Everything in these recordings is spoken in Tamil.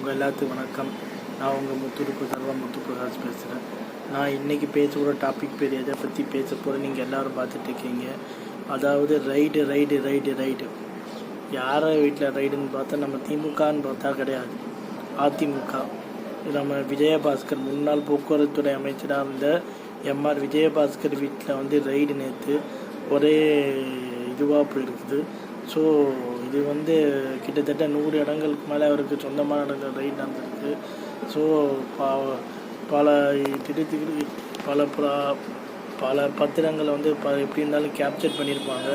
உங்கள் எல்லாத்துக்கும் வணக்கம். நான் உங்கள் முத்துருக்கு சர்வா முத்து பிரகாஷ் பேசுகிறேன் நான் இன்றைக்கி பேசக்கூட டாபிக் பேர் எதை பற்றி பேச போகிறேன் நீங்கள் எல்லோரும் பார்த்துட்டு இருக்கீங்க. அதாவது ரைடு ரைடு ரைடு ரைடு யார் வீட்டில் ரைடுன்னு பார்த்தா நம்ம திமுகன்னு பார்த்தா கிடையாது. அதிமுக. நம்ம விஜயபாஸ்கர் முன்னாள் போக்குவரத்துறை அமைச்சராக இருந்த எம்ஆர் விஜயபாஸ்கர் வீட்டில் வந்து ரைடு நேற்று ஒரே இதுவாக போயிருக்குது. ஸோ இது வந்து கிட்டத்தட்ட நூறு இடங்களுக்கு மேலே அவருக்கு சொந்தமான இடங்கள் ரைடு நடந்திருக்கு ஸோ பல திரு பல பல- பல பத்திரங்களை வந்து ப எப்படி இருந்தாலும் கேப்சர் பண்ணியிருப்பாங்க.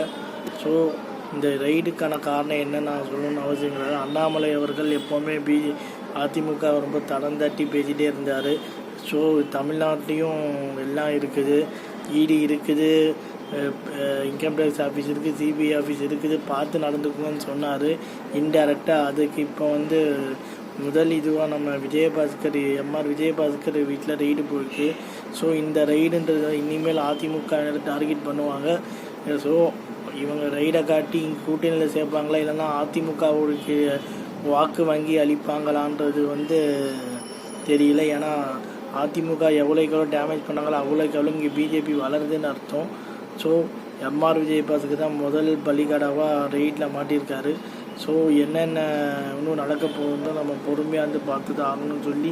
ஸோ இந்த ரைடுக்கான காரணம் என்ன நான் சொல்லணும்னு அவசியம் கிடையாது. அண்ணாமலை அவர்கள் எப்போவுமே பி அதிமுக ரொம்ப தடம் தட்டி பேசிகிட்டே இருந்தார். ஸோ தமிழ்நாட்லேயும் எல்லாம் இருக்குது. இடி இருக்குது. இன்கம் டேக்ஸ் ஆஃபீஸ் இருக்குது சிபிஐ ஆஃபீஸ் இருக்குது பார்த்து நடந்துக்குவோன்னு சொன்னார். இன்டெரக்டாக அதுக்கு இப்போ வந்து முதல் இதுவாக நம்ம விஜயபாஸ்கர் எம்ஆர் விஜயபாஸ்கர் வீட்டில் ரெய்டு போயிருக்கு. ஸோ இந்த ரைடுன்றது இனிமேல் அதிமுக டார்கெட் பண்ணுவாங்க. ஸோ இவங்க ரைடை காட்டி கூட்டணியில் சேர்ப்பாங்களா இல்லைன்னா அதிமுகவுக்கு வாக்கு வங்கி அளிப்பாங்களான்றது வந்து தெரியல. ஏன்னா அதிமுக எவ்வளோக்கு எவ்வளோ டேமேஜ் பண்ணாங்களோ அவ்வளோக்கு எவ்வளோ இங்கே பிஜேபி வளருதுன்னு அர்த்தம். ஸோ எம்ஆர் விஜய் பாசுக்கு தான் முதல் பலிகடாவாக ரைட்டில் மாட்டியிருக்காரு ஸோ என்னென்ன இன்னும் நடக்க போகுதோ நம்ம பொறுமையாக வந்து பார்த்து தான் ஆகணும்னு சொல்லி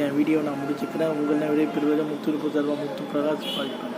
என் வீடியோ நான் முடிச்சுக்கிறேன். உங்களை விடைபெறுவது முத்துருப்பு தருவா முத்து பிரகாஷ் பாதிப்பேன்